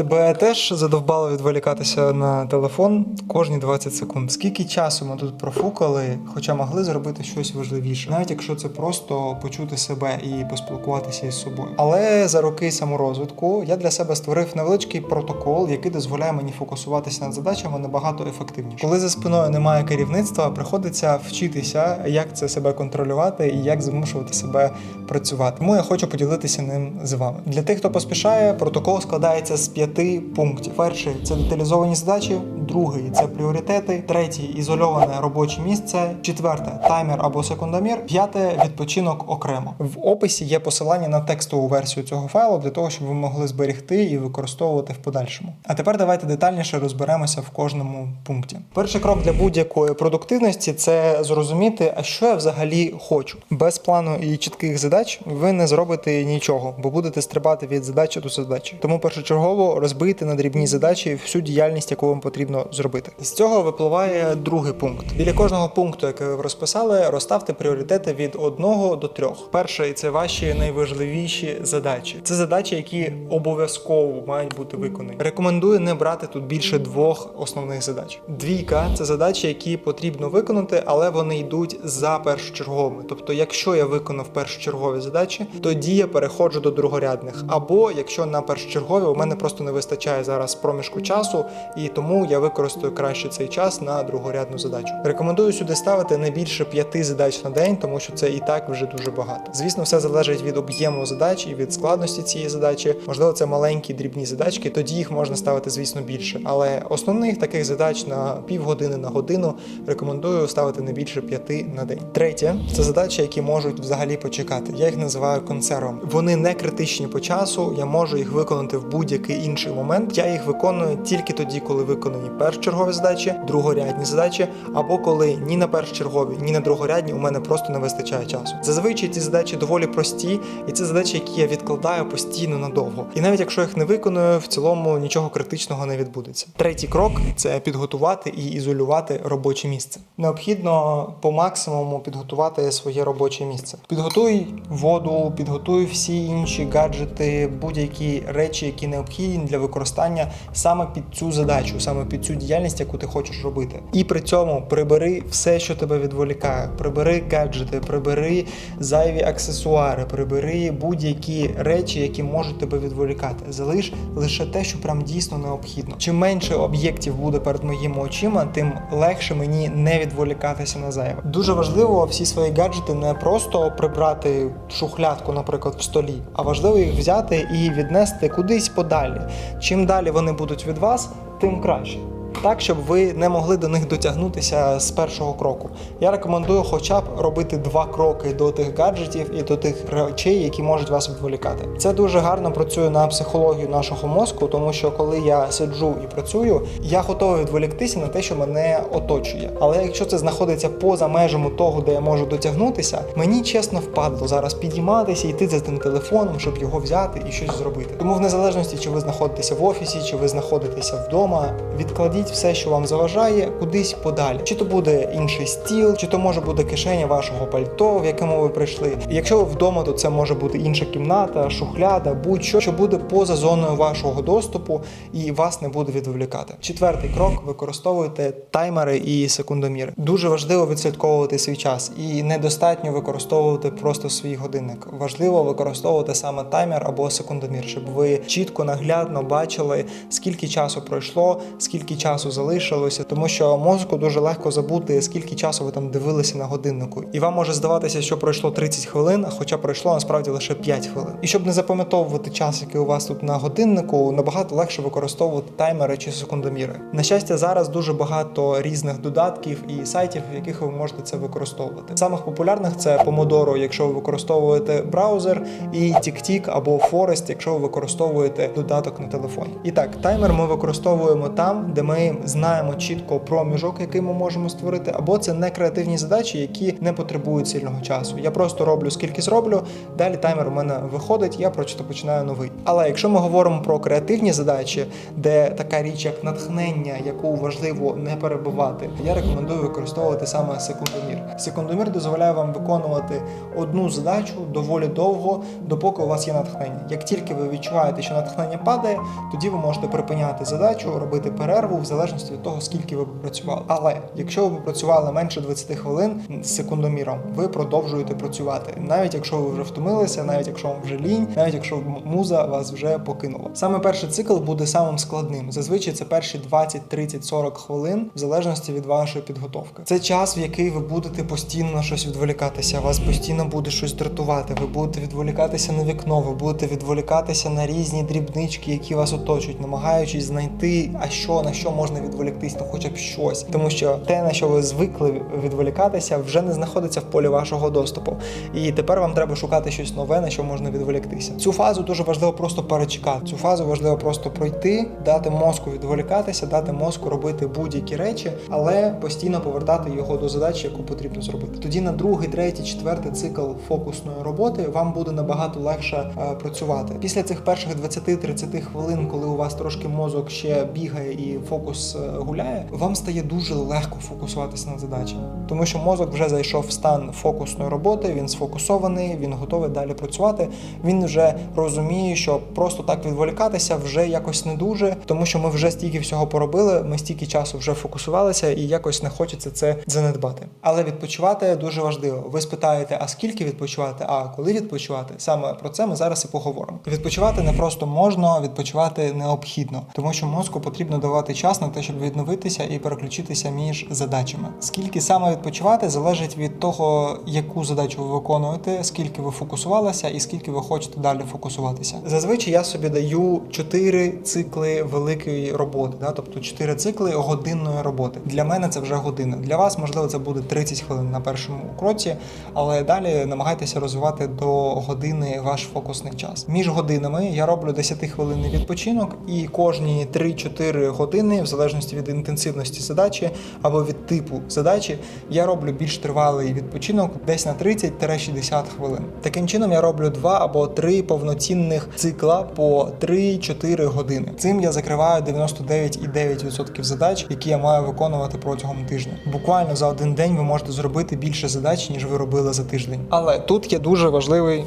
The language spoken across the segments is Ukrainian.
Тебе теж задовбало відволікатися на телефон кожні 20 секунд. Скільки часу ми тут профукали, хоча могли зробити щось важливіше, навіть якщо це просто почути себе і поспілкуватися із собою. Але за роки саморозвитку я для себе створив невеличкий протокол, який дозволяє мені фокусуватися над задачами набагато ефективніше. Коли за спиною немає керівництва, приходиться вчитися, як це себе контролювати і як змушувати себе працювати. Тому я хочу поділитися ним з вами. Для тих, хто поспішає, протокол складається з п'яти пунктів. Перший це деталізовані задачі, другий це пріоритети, третій ізольоване робоче місце, четверте таймер або секундомір, п'яте відпочинок окремо. В описі є посилання на текстову версію цього файлу для того, щоб ви могли зберегти і використовувати в подальшому. А тепер давайте детальніше розберемося в кожному пункті. Перший крок для будь-якої продуктивності це зрозуміти, а що я взагалі хочу. Без плану і чітких задач ви не зробите нічого, бо будете стрибати від задачі до задачі. Тому першочергово розбийте на дрібні задачі всю діяльність, яку вам потрібно зробити. З цього випливає другий пункт. Біля кожного пункту, який ви розписали, розставте пріоритети від 1 до 3. Перший це ваші найважливіші задачі. Це задачі, які обов'язково мають бути виконані. Рекомендую не брати тут більше двох основних задач. Двійка це задачі, які потрібно виконати, але вони йдуть за першочерговими. Тобто, якщо я виконав першочергові задачі, тоді я переходжу до другорядних. Або якщо на першочергові у мене просто не вистачає зараз проміжку часу, і тому я використаю краще цей час на другорядну задачу. Рекомендую сюди ставити не більше п'яти задач на день, тому що це і так вже дуже багато. Звісно, все залежить від об'єму задач і від складності цієї задачі. Можливо, це маленькі дрібні задачки, тоді їх можна ставити, звісно, більше. Але основних таких задач на півгодини на годину рекомендую ставити не більше п'яти на день. Третє це задачі, які можуть взагалі почекати. Я їх називаю консервами. Вони не критичні по часу. Я можу їх виконати в будь-який інший момент. Я їх виконую тільки тоді, коли виконані першочергові задачі, другорядні задачі, або коли ні на першочергові, ні на другорядні у мене просто не вистачає часу. Зазвичай ці задачі доволі прості, і це задачі, які я відкладаю постійно надовго. І навіть якщо їх не виконую, в цілому нічого критичного не відбудеться. Третій крок це підготувати і ізолювати робоче місце. Необхідно по максимуму підготувати своє робоче місце. Підготуй воду, підготуй всі інші гаджети, будь-які речі, які необхідні для використання саме під цю задачу, саме під цю діяльність, яку ти хочеш робити. І при цьому прибери все, що тебе відволікає. Прибери гаджети, прибери зайві аксесуари, прибери будь-які речі, які можуть тебе відволікати. Залиш лише те, що прям дійсно необхідно. Чим менше об'єктів буде перед моїми очима, тим легше мені не відволікатися на зайве. Дуже важливо всі свої гаджети не просто прибрати шухлядку, наприклад, в столі, а важливо їх взяти і віднести кудись подалі. Чим далі вони будуть від вас, тим краще. Так, щоб ви не могли до них дотягнутися з першого кроку. Я рекомендую хоча б робити два кроки до тих гаджетів і до тих речей, які можуть вас відволікати. Це дуже гарно працює на психологію нашого мозку, тому що коли я сиджу і працюю, я готовий відволіктися на те, що мене оточує. Але якщо це знаходиться поза межами того, де я можу дотягнутися, мені чесно впадло зараз підійматися йти за тим телефоном, щоб його взяти і щось зробити. Тому в незалежності, чи ви знаходитеся в офісі, чи ви знаходитеся вдома, відкладіть все, що вам заважає, кудись подалі. Чи то буде інший стіл, чи то може буде кишеня вашого пальто, в якому ви прийшли. Якщо ви вдома, то це може бути інша кімната, шухляда, будь-що, що буде поза зоною вашого доступу і вас не буде відволікати. Четвертий крок використовуйте таймери і секундоміри. Дуже важливо відслідковувати свій час і недостатньо використовувати просто свій годинник. Важливо використовувати саме таймер або секундомір, щоб ви чітко наглядно бачили, скільки часу пройшло, скільки часу залишилося, тому що мозку дуже легко забути, скільки часу ви там дивилися на годиннику. І вам може здаватися, що пройшло 30 хвилин, хоча пройшло насправді лише 5 хвилин. І щоб не запам'ятовувати час, який у вас тут на годиннику, набагато легше використовувати таймери чи секундоміри. На щастя, зараз дуже багато різних додатків і сайтів, в яких ви можете це використовувати. Самих популярних це Pomodoro, якщо ви використовуєте браузер, і TickTick або Forest, якщо ви використовуєте додаток на телефоні. І так, таймер ми використовуємо там, де ми ми знаємо чітко проміжок, який ми можемо створити, або це не креативні задачі, які не потребують сильного часу. Я просто роблю скільки зроблю. Далі таймер у мене виходить, я просто починаю новий. Але якщо ми говоримо про креативні задачі, де така річ, як натхнення, яку важливо не перебувати, я рекомендую використовувати саме секундомір. Секундомір дозволяє вам виконувати одну задачу доволі довго, допоки у вас є натхнення. Як тільки ви відчуваєте, що натхнення падає, тоді ви можете припиняти задачу, робити перерву в залежності від того, скільки ви попрацювали. Але якщо ви попрацювали менше 20 хвилин з секундоміром, ви продовжуєте працювати, навіть якщо ви вже втомилися, навіть якщо вам вже лінь, навіть якщо муза вас вже покинула. Саме перший цикл буде самим складним. Зазвичай це перші 20, 30, 40 хвилин, в залежності від вашої підготовки. Це час, в який ви будете постійно на щось відволікатися. Вас постійно буде щось дратувати. Ви будете відволікатися на вікно, ви будете відволікатися на різні дрібнички, які вас оточують, намагаючись знайти, а що на що можна відволіктись, ну хоча б щось, тому що те, на що ви звикли відволікатися, вже не знаходиться в полі вашого доступу. І тепер вам треба шукати щось нове, на що можна відволіктися. Цю фазу дуже важливо просто перечекати. Цю фазу важливо просто пройти, дати мозку відволікатися, дати мозку робити будь-які речі, але постійно повертати його до задачі, яку потрібно зробити. Тоді на другий, третій, четвертий цикл фокусної роботи вам буде набагато легше е, працювати. Після цих перших 20-30 хвилин, коли у вас трошки мозок ще бігає і фокус е, гуляє, вам стає дуже легко фокусуватися над задачами, тому що мозок вже зайшов в стан фокусної роботи. Він сфокусований, він готовий далі працювати. Він вже розуміє, що просто так відволікатися вже якось не дуже, тому що ми вже стільки всього поробили. Ми стільки часу вже фокусувалися, і якось не хочеться це занедбати. Але відпочивати дуже важливо. Ви спитаєте, а скільки відпочивати? А коли відпочивати? Саме про це ми зараз і поговоримо. Відпочивати не просто можна, відпочивати необхідно, тому що мозку потрібно давати час на те, щоб відновитися і переключитися між задачами. Скільки саме відпочивати залежить від того, яку задачу ви виконуєте, скільки ви фокусувалися і скільки ви хочете далі фокусуватися. Зазвичай я собі даю 4 цикли великої роботи, да? тобто 4 цикли годинної роботи. Для мене це вже година. Для вас можливо це буде 30 хвилин на першому кроці, але далі намагайтеся розвивати до години ваш фокусний час. Між годинами я роблю 10 хвилинний відпочинок, і кожні 3-4 години, залежності від інтенсивності задачі або від типу задачі, я роблю більш тривалий відпочинок десь на 30-60 хвилин. Таким чином я роблю два або три повноцінних цикла по 3-4 години. Цим я закриваю 99,9% задач, які я маю виконувати протягом тижня. Буквально за один день ви можете зробити більше задач, ніж ви робили за тиждень. Але тут є дуже важливий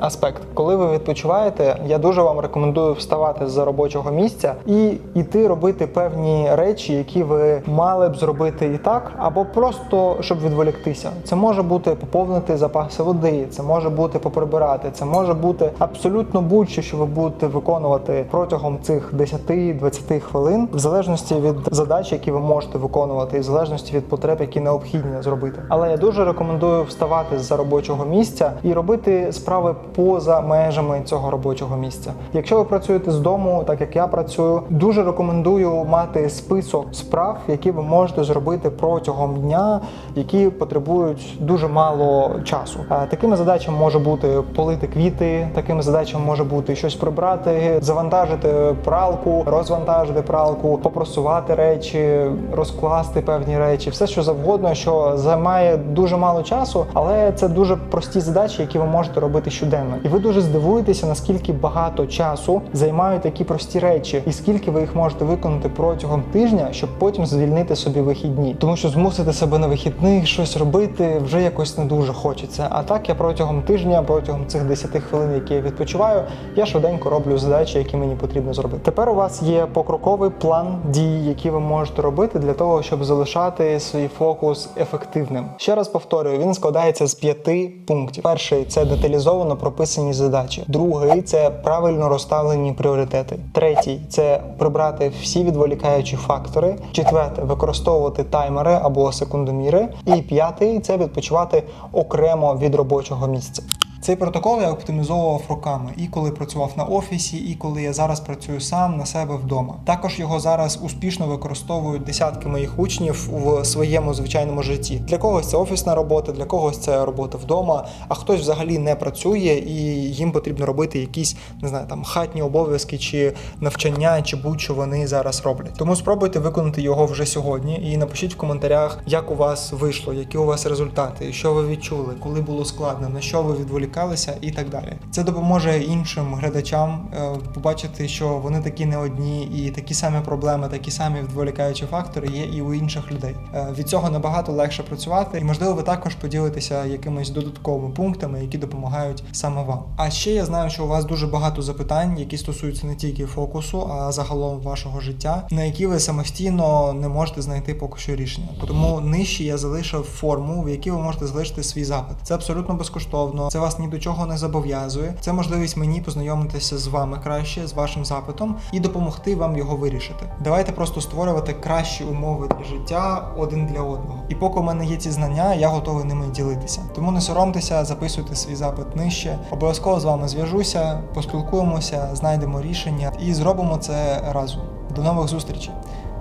аспект. Коли ви відпочиваєте, я дуже вам рекомендую вставати з робочого місця і йти робити певні речі, які ви мали б зробити і так, або просто щоб відволіктися. Це може бути поповнити запаси води, це може бути поприбирати, це може бути абсолютно будь-що, що ви будете виконувати протягом цих 10-20 хвилин, в залежності від задач, які ви можете виконувати, і в залежності від потреб, які необхідні зробити. Але я дуже рекомендую вставати з за робочого місця і робити справи поза межами цього робочого місця. Якщо ви працюєте з дому, так як я працюю, дуже рекомендую мати список справ, які ви можете зробити протягом дня, які потребують дуже мало часу. А Такими задачами може бути полити квіти, такими задачами може бути щось прибрати, завантажити пралку, розвантажити пралку, попросувати речі, розкласти певні речі, все що завгодно, що займає дуже мало часу, але це дуже прості задачі, які ви можете робити щоденно. І ви дуже здивуєтеся, наскільки багато часу займають такі прості речі, і скільки ви їх можете виконати протягом тижня, щоб потім звільнити собі вихідні. Тому що змусити себе на вихідних щось робити вже якось не дуже хочеться. А так я протягом тижня, протягом цих 10 хвилин, які я відпочиваю, я швиденько роблю задачі, які мені потрібно зробити. Тепер у вас є покроковий план дій, які ви можете робити для того, щоб залишати свій фокус ефективним. Ще раз повторюю, він складається з п'яти пунктів. Перший це деталізовано прописані задачі. Другий це правильно розставлені пріоритети. Третій це прибрати всі відволікаючі фактори. Четверте використовувати таймери або секундоміри. І п'ятий це відпочивати окремо від робочого місця. Цей протокол я оптимізовував роками, і коли працював на офісі, і коли я зараз працюю сам на себе вдома. Також його зараз успішно використовують десятки моїх учнів в своєму звичайному житті. Для когось це офісна робота, для когось це робота вдома, а хтось взагалі не працює і їм потрібно робити якісь не знаю, там хатні обов'язки чи навчання, чи будь-що вони зараз роблять. Тому спробуйте виконати його вже сьогодні і напишіть в коментарях, як у вас вийшло, які у вас результати, що ви відчули, коли було складно, на що ви відволікалися і так далі. Це допоможе іншим глядачам е, побачити, що вони такі не одні, і такі самі проблеми, такі самі відволікаючі фактори є і у інших людей. Е, Від цього набагато легше працювати, і можливо, ви також поділитеся якимись додатковими пунктами, які допомагають саме вам. А ще я знаю, що у вас дуже багато запитань, які стосуються не тільки фокусу, а загалом вашого життя, на які ви самостійно не можете знайти поки що рішення. Тому нижче я залишив форму, в якій ви можете залишити свій запит. Це абсолютно безкоштовно, це вас ні до чого не зобов'язує. Це можливість мені познайомитися з вами краще, з вашим запитом і допомогти вам його вирішити. Давайте просто створювати кращі умови для життя один для одного. І поки у мене є ці знання, я готовий ними ділитися. Тому не соромтеся, записуйте свій запит нижче. Обов'язково з вами зв'яжуся, поспілкуємося, знайдемо рішення і зробимо це разом. До нових зустрічей.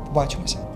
Побачимося.